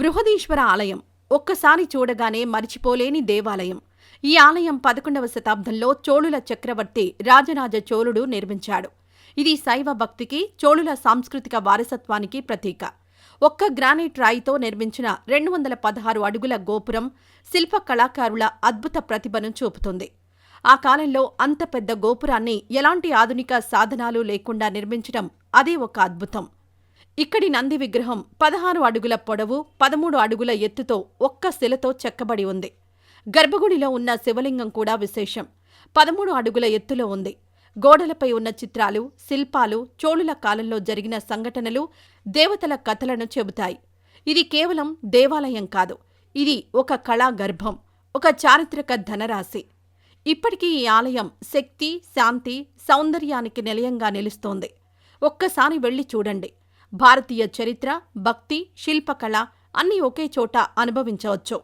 బృహదీశ్వర ఆలయం ఒక్కసారి చూడగానే మరిచిపోలేని దేవాలయం. ఈ ఆలయం పదకొండవ శతాబ్దంలో చోళుల చక్రవర్తి రాజరాజ చోళుడు నిర్మించాడు. ఇది శైవ భక్తికి చోళుల సాంస్కృతిక వారసత్వానికి ప్రతీక. ఒక్క గ్రానైట్ రాయితో నిర్మించిన రెండు వందల పదహారు అడుగుల గోపురం శిల్ప కళాకారుల అద్భుత ప్రతిభను చూపుతుంది. ఆ కాలంలో అంత పెద్ద గోపురాన్ని ఎలాంటి ఆధునిక సాధనాలు లేకుండా నిర్మించడం అదే ఒక అద్భుతం. ఇక్కడి నంది విగ్రహం పదహారు అడుగుల పొడవు పదమూడు అడుగుల ఎత్తుతో ఒక్క శిలతో చెక్కబడి ఉంది. గర్భగుడిలో ఉన్న శివలింగం కూడా విశేషం. పదమూడు అడుగుల ఎత్తులో ఉంది. గోడలపై ఉన్న చిత్రాలు శిల్పాలు చోళుల కాలంలో జరిగిన సంఘటనలు దేవతల కథలను చెబుతాయి. ఇది కేవలం దేవాలయం కాదు. ఇది ఒక కళా గర్భం ఒక చారిత్రక ధనరాశి. ఇప్పటికీ ఈ ఆలయం శక్తి శాంతి సౌందర్యానికి నిలయంగా నిలుస్తోంది. ఒక్కసారి వెళ్ళి చూడండి. భారతీయ చరిత్ర భక్తి శిల్పకళ అన్నీ ఒకే చోట అనుభవించవచ్చు.